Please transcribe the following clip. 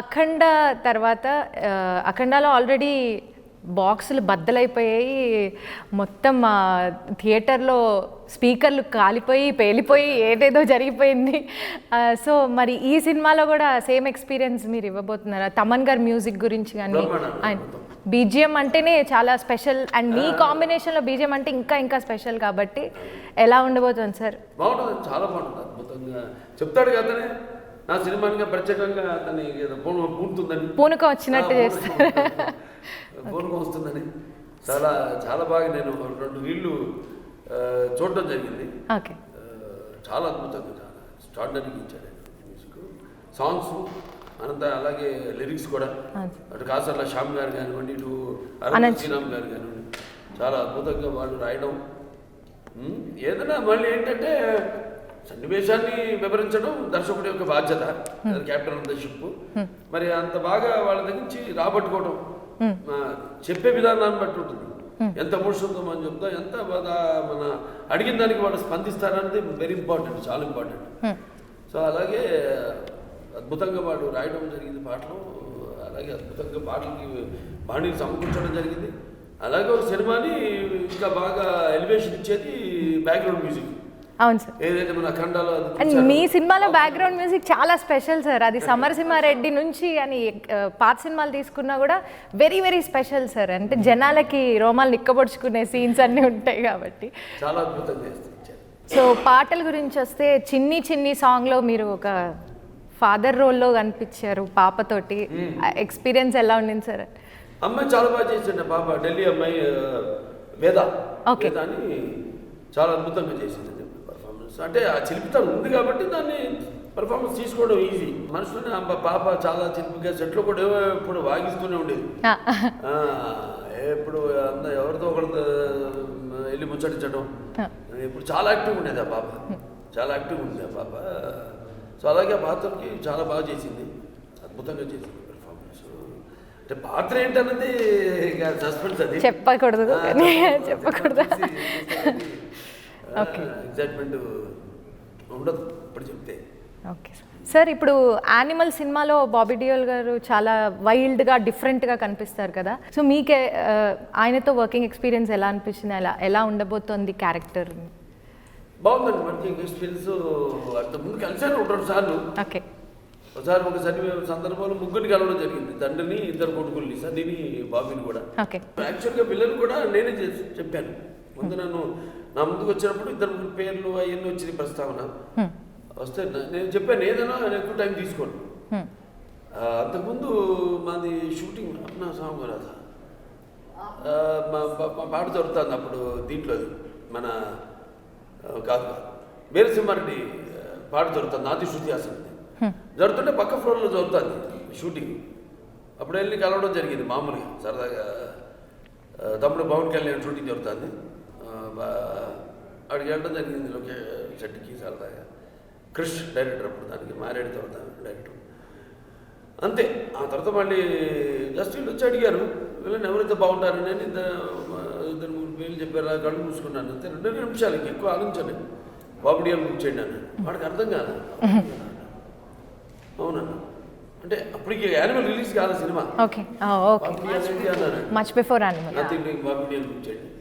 అఖండ తర్వాత అఖండాలో ఆల్రెడీ బాక్సులు బద్దలైపోయాయి. మొత్తం థియేటర్లో స్పీకర్లు కాలిపోయి పేలిపోయి ఏదేదో జరిగిపోయింది. సో మరి ఈ సినిమాలో కూడా సేమ్ ఎక్స్పీరియన్స్ మీరు ఇవ్వబోతున్నారా? తమన్ గారి మ్యూజిక్ గురించి కానీ బీజిఎం అంటేనే చాలా స్పెషల్. అండ్ మీ కాంబినేషన్లో బీజిఎం అంటే ఇంకా ఇంకా స్పెషల్ కాబట్టి ఎలా ఉండబోతుంది సార్? బాగుంటుంది చాలా బాగుంటుంది అద్భుతంగా చెప్తాడు కదనే నా సినిమానిగా ప్రత్యేకంగా అతని పూర్తుందని పూనకం వచ్చినట్టు చేస్తారు పూర్ణకం వస్తుందని. చాలా చాలా బాగా నేను రెండు వీళ్ళు చూడటం జరిగింది. చాలా అద్భుతంగా చాలా ఇచ్చాడు మ్యూజిక్. సాంగ్స్ అనంత అలాగే లిరిక్స్ కూడా. అటు కాసర్ల శ్యామ్ గారు కానివ్వండి ఇటు అనంత. శ్రీరామ్ గారు కానివ్వండి. చాలా అద్భుతంగా వాళ్ళు రాయడం. ఏదైనా మళ్ళీ ఏంటంటే సన్నివేశాన్ని వివరించడం దర్శకుడి యొక్క బాధ్యత. క్యాప్టెన్ ఆఫ్ ద షిప్ మరి అంత బాగా వాళ్ళ దగ్గర నుంచి రాబట్టుకోవడం చెప్పే విధానాన్ని బట్టి ఉంటుంది. ఎంత ఎమోషన్తో మనం చెప్తాం ఎంత బాగా మన అడిగిన దానికి వాళ్ళు స్పందిస్తారనేది వెరీ ఇంపార్టెంట్ చాలా ఇంపార్టెంట్ సో అలాగే అద్భుతంగా వాడు రాయడం జరిగింది పాటలు. అలాగే అద్భుతంగా పాటలకి బాణీలు సమకూర్చడం జరిగింది. అలాగే ఒక సినిమాని ఇంకా బాగా ఎలివేషన్ ఇచ్చేది బ్యాక్గ్రౌండ్ మ్యూజిక్ అవును సార్. ఏదైతే మన అఖండాలో అది అండ్ మీ సినిమాలో బ్యాక్గ్రౌండ్ మ్యూజిక్ చాలా స్పెషల్ సార్ అది సమరసింహారెడ్డి నుంచి అని పాత సినిమాలు తీసుకున్నా కూడా వెరీ వెరీ స్పెషల్ సార్ అంటే జనాలకి రోమాలు నిక్కబొడుచుకునే సీన్స్ అన్నీ ఉంటాయి కాబట్టి. చాలా అద్భుతంగా చేస్తారు. సో పాటల గురించి వస్తే చిన్ని చిన్ని సాంగ్లో మీరు ఒక ఫాదర్ రోల్లో కనిపించారు పాపతోటి. ఎక్స్పీరియన్స్ ఎలా ఉండింది సార్ అమ్మాయి చాలా బాగా చేసింది పాప. ఢిల్లీ అమ్మాయి వేద. వేద అని చాలా అద్భుతంగా చేసింది. అంటే ఆ చిలిపితనం ఉంది కాబట్టి దాన్ని పర్ఫార్మెన్స్ తీసుకోవడం ఈజీ మనుషులని ఆ పాప చాలా చిలిపిగా సెట్లో కూడా ఏవో ఇప్పుడు వాగిస్తూనే ఉండేది. ఎప్పుడు అంద ఎవరితో ఒకరితో వెళ్ళి ముచ్చటించడం ఇప్పుడు చాలా యాక్టివ్ ఉండేది ఆ పాప. చాలా యాక్టివ్ ఉంది ఆ పాప. సో అలాగే ఆ పాత్రకి చాలా బాగా చేసింది. అద్భుతంగా చేసింది పెర్ఫార్మెన్స్ అంటే పాత్ర ఏంటన్నది ఇక సస్పెన్స్ అది. చెప్పకూడదు చెప్పకూడదు. ఎగ్జైట్మెంట్ ఉండదు ఇప్పుడు చెప్తే. Okay sir. ఇప్పుడు యానిమల్ సినిమాలో బాబీ డియోల్ గారు చాలా వైల్డ్గా డిఫరెంట్గా కనిపిస్తారు కదా. సో మీకే ఆయనతో వర్కింగ్ ఎక్స్పీరియన్స్ ఎలా అనిపించింది? ఎలా ఎలా ఉండబోతోంది క్యారెక్టర్ బాగుందండి ఎక్స్పీరియన్స్ అంతకుముందు కలిసాను ఒక రెండు సార్లు. ఓకే. ఒకసారి ఒక సందర్భంలో ముగ్గురిని కలవడం జరిగింది. తండ్రిని ఇద్దరు కొడుకుల్ని సన్నిని బాబీని కూడా. ఓకే. యాక్చువల్గా పిల్లలు కూడా నేనే చెప్పాను. ముందు నన్ను నా ముందుకు వచ్చినప్పుడు ఇద్దరు ముగ్గురు పేర్లు అవన్నీ వచ్చింది ప్రస్తావన. వస్తే నేను చెప్పాను ఏదైనా నేను ఎక్కువ టైం తీసుకోను. అంతకుముందు మాది షూటింగ్ నా సాంగ్ రాదా మా పాట జరుగుతుంది అప్పుడు దీంట్లో మన కాదు వీరసింహారెడ్డి పాట జరుగుతుంది నాది శృతి హాసన్. జరుగుతుంటే పక్క ఫ్లోర్లో జరుగుతుంది షూటింగ్. అప్పుడు వెళ్ళి కలవడం జరిగింది మామూలుగా సరదాగా. తమ్ముడు పవన్ కళ్యాణ్ షూటింగ్ జరుగుతుంది. అక్కడికి వెళ్ళడం జరిగింది లోకే చెట్టుకి సరదాగా క్రిష్ డైరెక్టర్ అప్పుడు దానికి మారేడు తర్వాత డైరెక్టర్. అంతే. ఆ తర్వాత మళ్ళీ జస్ట్ వీళ్ళు వచ్చి అడిగారు వీళ్ళని ఎవరైతే బాగుంటారని నేను ఇద్దరు ఇద్దరు మూడు పేర్లు చెప్పారు కళ్ళు మూసుకున్నాను అంతే. రెండు నిమిషాలు ఇంక ఎక్కువ ఆలోచించాను బాబుడియాలు బుక్ చేయండి అని వాడికి అర్థం కాదు అవునన్నా. అంటే అప్పటికి యానిమల్ రిలీజ్ కాదు cinema. Okay. Okay. Much before Animal nothing book చేయండి.